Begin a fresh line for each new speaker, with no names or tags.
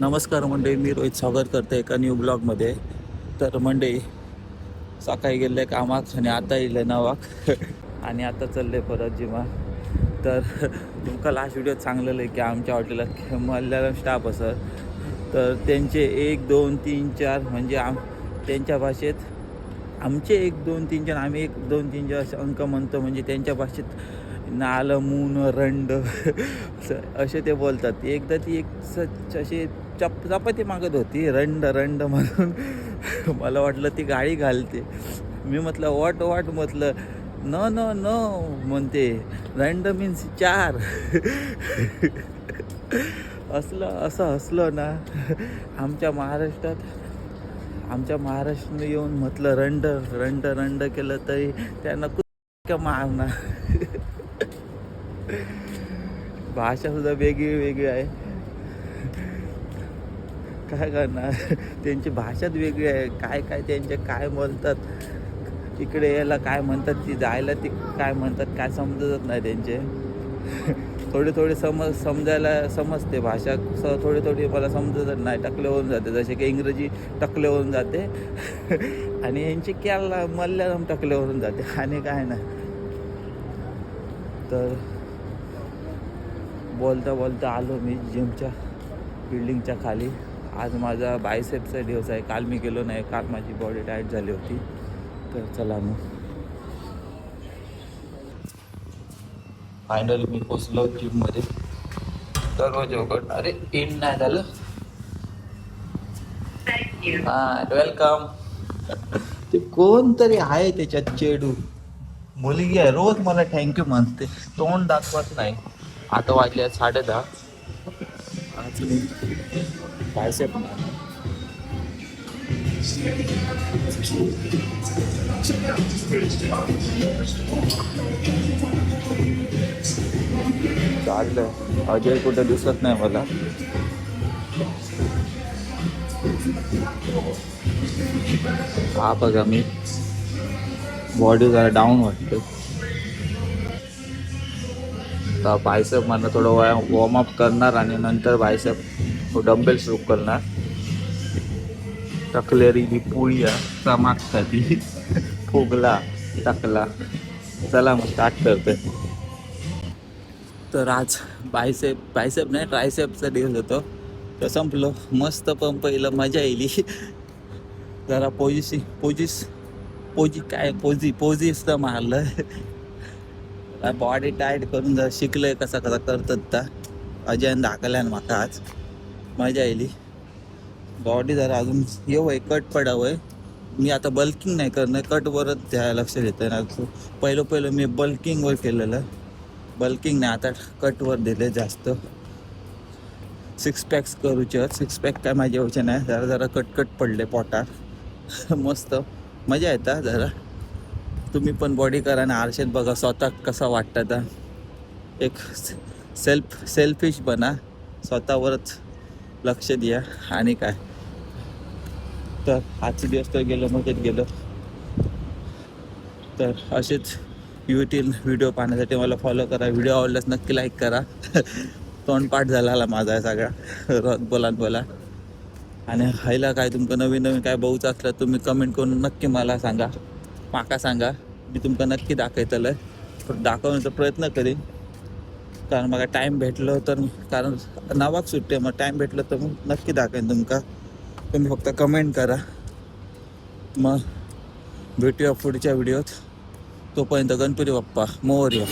नमस्कार मंडळी मी रोहित स्वागत करतो एका न्यू ब्लॉगमध्ये तर मंडळी सकाळी गेले कामाक आणि आता येईल नावाक. आणि आता चालले परत जिमा. तर तुमका लास्ट व्हिडिओ सांगलेलं की आमच्या हॉटेलात मल्याळम स्टाफ असत तर त्यांचे एक दोन तीन चार म्हणजे आम त्यांच्या भाषेत आमचे एक दोन तीन चार आम्ही एक दोन तीन चार असे अंक म्हणतो म्हणजे त्यांच्या भाषेत नाल मून रंड असं- असे ते बोलतात. एकदा ती एक सच असे चप चपाती मागत होती रंड रंड म्हणून. मला वाटलं ती गाडी घालते. मी म्हटलं वॉट वॉट? म्हटलं न न न म्हणते. रंड मीन्स चार. असलं असं हसलं ना. आमच्या महाराष्ट्रात आमच्या महाराष्ट्रानं येऊन म्हटलं रंड रंड रंड केलं तरी त्यांना कुठं मारणार? भाषा सुद्धा वेगळी वेगळी आहे. काय करणार? त्यांची भाषाच वेगळी आहे. काय काय त्यांचे काय बोलतात? इकडे यायला काय म्हणतात? ती जायला ती काय म्हणतात? काय समजतच नाही त्यांचे. थोडी थोडी समज समजायला समजते भाषा. स थोडी थोडी मला समजतच नाही. टकले होऊन जाते. जसे की इंग्रजी टकले होऊन जाते. आणि यांची केरला मल्याळम टकले होऊन जाते. आणि काय नाही. तर बोलता बोलता आलो मी जिमच्या बिल्डिंगच्या खाली. आज माझा बायसेपचा दिवस आहे. काल मी गेलो नाही. काल माझी बॉडी टाईट झाली होती. तर चला मग. फायनली मी पोचलो जिममध्ये दरवाजे उघड अरे इन नाही झालं. हा वेलकम ते कोणतरी आहे त्याच्यात चेडू. मुलगी आहे. रोज मला थँक्यू म्हणते. तोंड दाखवत नाही. आता वाजले साडे दहा आज मी बायसेप चाललंय अजय कुठं दिसत नाही मला हा बघा मी बॉडी जरा डाऊन वाटतं आता बायसेप मला थोडं वॉर्म वॉर्मअप करणार आणि नंतर बायसेप डंबेल सुरू करणार. टकलेरी ही पोळी मागता ती. फुगला टाकला. चला मग स्टार्ट करते. तर आज बायसेप बायसेप नाही ट्रायसेपचा दिवस होतो. तर संपलो. मस्त पण पहिलं मजा येईल. जरा पोजिसी पोजिस पोजी काय पोजी पोजीस तर मारलं. बॉडी टाईट करून जरा शिकलंय कसा कसा करतात त्या अजयन दाखल्यान म्हाका आज. मजा आयली. बॉडी जरा अजून येऊ कट पडावं आहे मी आता बल्किंग नाही करणार कटवरच त्या लक्ष देतं ना. पहिलं पहिलं मी बल्किंगवर केलेलं. बल्किंग नाही आता कटवर दिले जास्त. सिक्स पॅक्स करूचे सिक्स पॅक काय माझ्या येऊचे नाही जरा जरा कटकट पडले पोटात. मस्त. मजा येता जरा. तुम्ही पण बॉडी करा आणि आरशात बघा स्वतः कसा वाटतं तर एक सेल्फ सेल्फिश बना स्वतःवरच लक्ष द्या. आणि काय? तर आजचे दिवस तर गेलो मजेत गेलो. तर असेच यूट्यूब व्हिडिओ पाहण्यासाठी मला फॉलो करा. व्हिडिओ आवडल्यास नक्की लाईक करा. तोंडपाठ झाला माझा सगळा. रोज बोला बोला. आणि हायला काय? तुमचं नवीन नवीन काय बघूचं असलं तुम्ही कमेंट करून नक्की मला सांगा. माका सांगा. मी तुमका नक्की दाखवतलं पण दाखवण्याचा प्रयत्न करीन. कारण मला टाईम भेटलं तर कारण नावाक सुट्टी मग टाईम भेटलं तर मग नक्की दाखवेन तुमका. तुम्ही फक्त कमेंट करा. मग भेटूया पुढच्या व्हिडिओत तोपर्यंत गणपती बाप्पा मोर्या.